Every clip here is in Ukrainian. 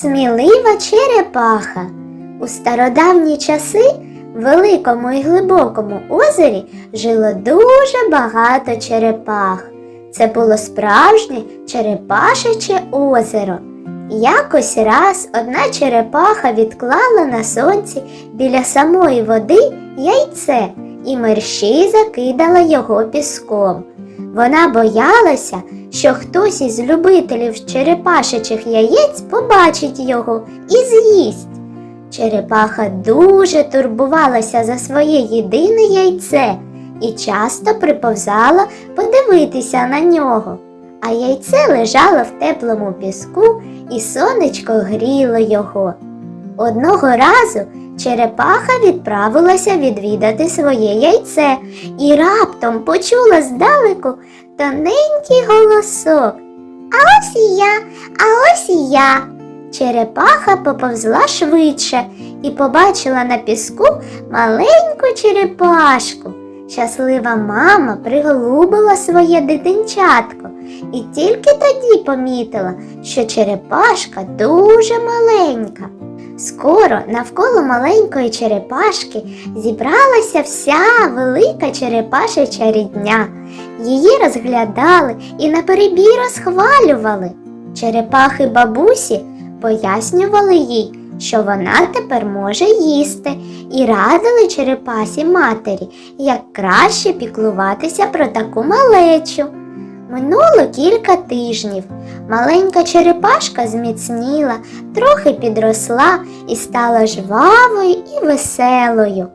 Смілива черепаха. У стародавні часи в великому і глибокому озері жило дуже багато черепах. Це було справжнє черепашече озеро. Якось раз одна черепаха відклала на сонці біля самої води яйце і мерщій закидала його піском. Вона боялася, що хтось із любителів черепашичих яєць побачить його і з'їсть. Черепаха дуже турбувалася за своє єдине яйце і часто приповзала подивитися на нього. А яйце лежало в теплому піску, і сонечко гріло його. Одного разу черепаха відправилася відвідати своє яйце і раптом почула здалеку тоненький голосок. А ось і я, а ось і я. Черепаха поповзла швидше і побачила на піску маленьку черепашку. Щаслива мама приголубила своє дитинчатко і тільки тоді помітила, що черепашка дуже маленька. Скоро навколо маленької черепашки зібралася вся велика черепашеча рідня. Її розглядали і наперебій розхвалювали. Черепахи бабусі пояснювали їй, що вона тепер може їсти, і радили черепасі матері, як краще піклуватися про таку малечу. Минуло кілька тижнів. Маленька черепашка зміцніла, трохи підросла і стала жвавою і веселою.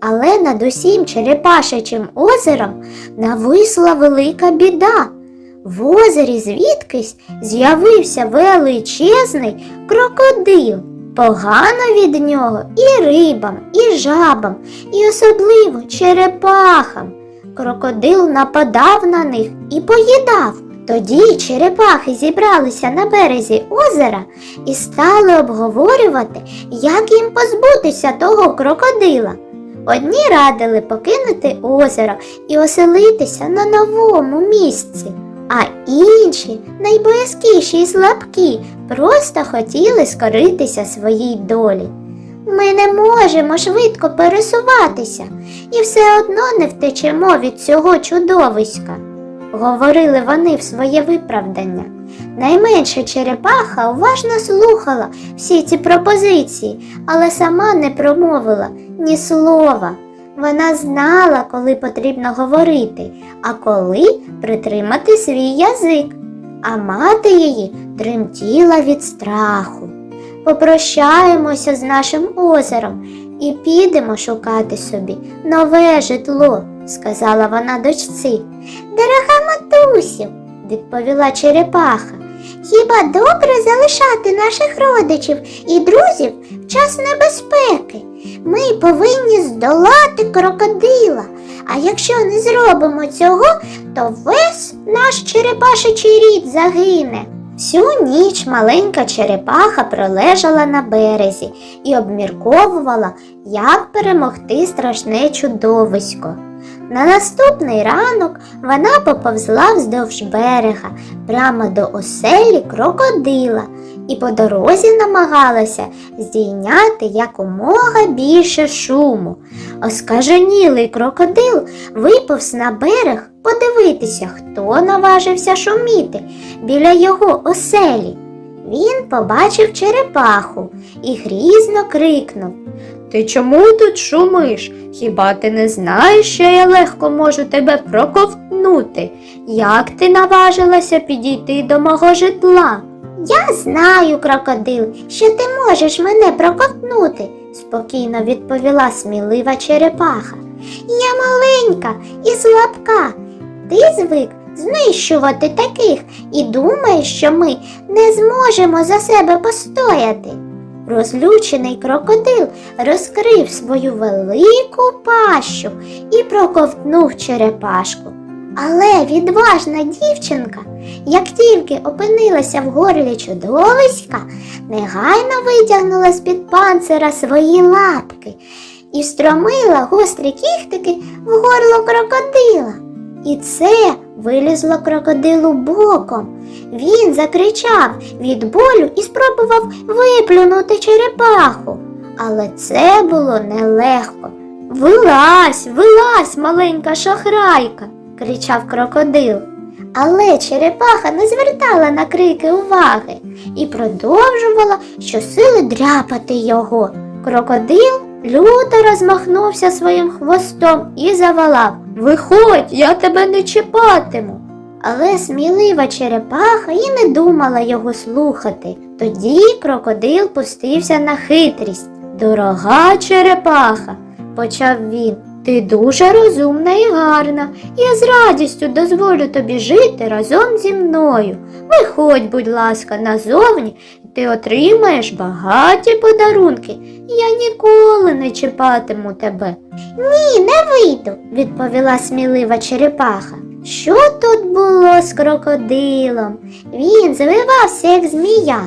Але над усім черепашечим озером нависла велика біда. В озері звідкись з'явився величезний крокодил. Погано від нього і рибам, і жабам, і особливо черепахам. Крокодил нападав на них і поїдав. Тоді черепахи зібралися на березі озера і стали обговорювати, як їм позбутися того крокодила. Одні радили покинути озеро і оселитися на новому місці, а інші, найбоязкіші і слабкі, просто хотіли скоритися своїй долі. Ми не можемо швидко пересуватися і все одно не втечемо від цього чудовиська, говорили вони в своє виправдання. Найменша черепаха уважно слухала всі ці пропозиції, але сама не промовила ні слова. Вона знала, коли потрібно говорити, а коли притримати свій язик, а мати її тремтіла від страху. Попрощаємося з нашим озером і підемо шукати собі нове житло, сказала вона дочці. Дорога матусю, відповіла черепаха. Хіба добре залишати наших родичів і друзів в час небезпеки? Ми повинні здолати крокодила. А якщо не зробимо цього, то весь наш черепашичий рід загине. Всю ніч маленька черепаха пролежала на березі і обмірковувала, як перемогти страшне чудовисько. На наступний ранок вона поповзла вздовж берега прямо до оселі крокодила і по дорозі намагалася здійняти якомога більше шуму. Оскаженілий крокодил виповз на берег подивитися, хто наважився шуміти біля його оселі. Він побачив черепаху і грізно крикнув. Ти чому тут шумиш? Хіба ти не знаєш, що я легко можу тебе проковтнути? Як ти наважилася підійти до мого житла? Я знаю, крокодил, що ти можеш мене проковтнути, спокійно відповіла смілива черепаха. Я маленька і слабка. Ти звик знищувати таких і думаєш, що ми не зможемо за себе постояти. Розлючений крокодил розкрив свою велику пащу і проковтнув черепашку. Але відважна дівчинка, як тільки опинилася в горлі чудовиська, негайно витягнула з-під панцира свої лапки і встромила гострі кіхтики в горло крокодила. І це вилізло крокодилу боком. Він закричав від болю і спробував виплюнути черепаху. Але це було нелегко. Вилазь, вилазь, маленька шахрайка, кричав крокодил. Але черепаха не звертала на крики уваги і продовжувала щосили дряпати його. Крокодил люто розмахнувся своїм хвостом і завалав Виходь, я тебе не чіпатиму. Але смілива черепаха і не думала його слухати. Тоді крокодил пустився на хитрість. Дорога черепаха, почав він. Ти дуже розумна і гарна. Я з радістю дозволю тобі жити разом зі мною. Виходь, будь ласка, назовні, і ти отримаєш багаті подарунки. Я ніколи не чіпатиму тебе. Ні, не вийду, відповіла смілива черепаха. Що тут було з крокодилом? Він звивався, як змія,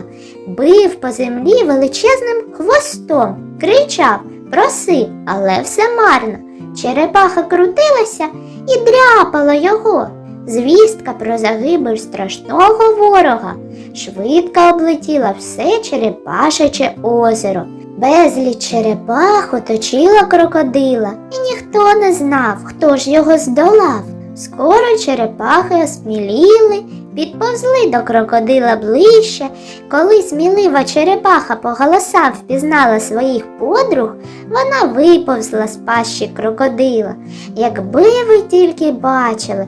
бив по землі величезним хвостом, кричав, просив, але все марно. Черепаха крутилася і дряпала його. Звістка про загибель страшного ворога швидко облетіла все черепашече озеро. Безліч черепах оточила крокодила, і ніхто не знав, хто ж його здолав. Скоро черепахи осміліли, підповзли до крокодила ближче. Коли смілива черепаха по голосам впізнала своїх подруг, вона виповзла з пащі крокодила. Якби ви тільки бачили,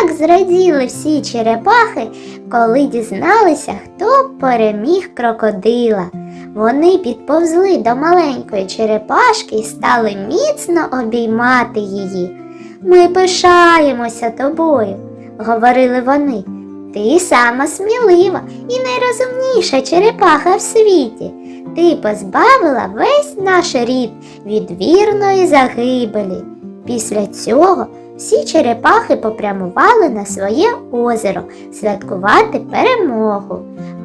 як зраділи всі черепахи, коли дізналися, хто переміг крокодила. Вони підповзли до маленької черепашки і стали міцно обіймати її. Ми пишаємося тобою, говорили вони. Ти сама смілива і найрозумніша черепаха в світі. Ти позбавила весь наш рід від вірної загибелі. Після цього всі черепахи попрямували на своє озеро святкувати перемогу.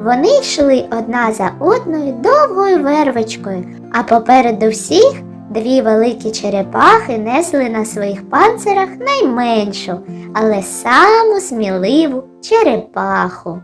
Вони йшли одна за одною довгою вервичкою, а попереду всіх дві великі черепахи несли на своїх панцирах найменшу, але саму сміливу черепаху.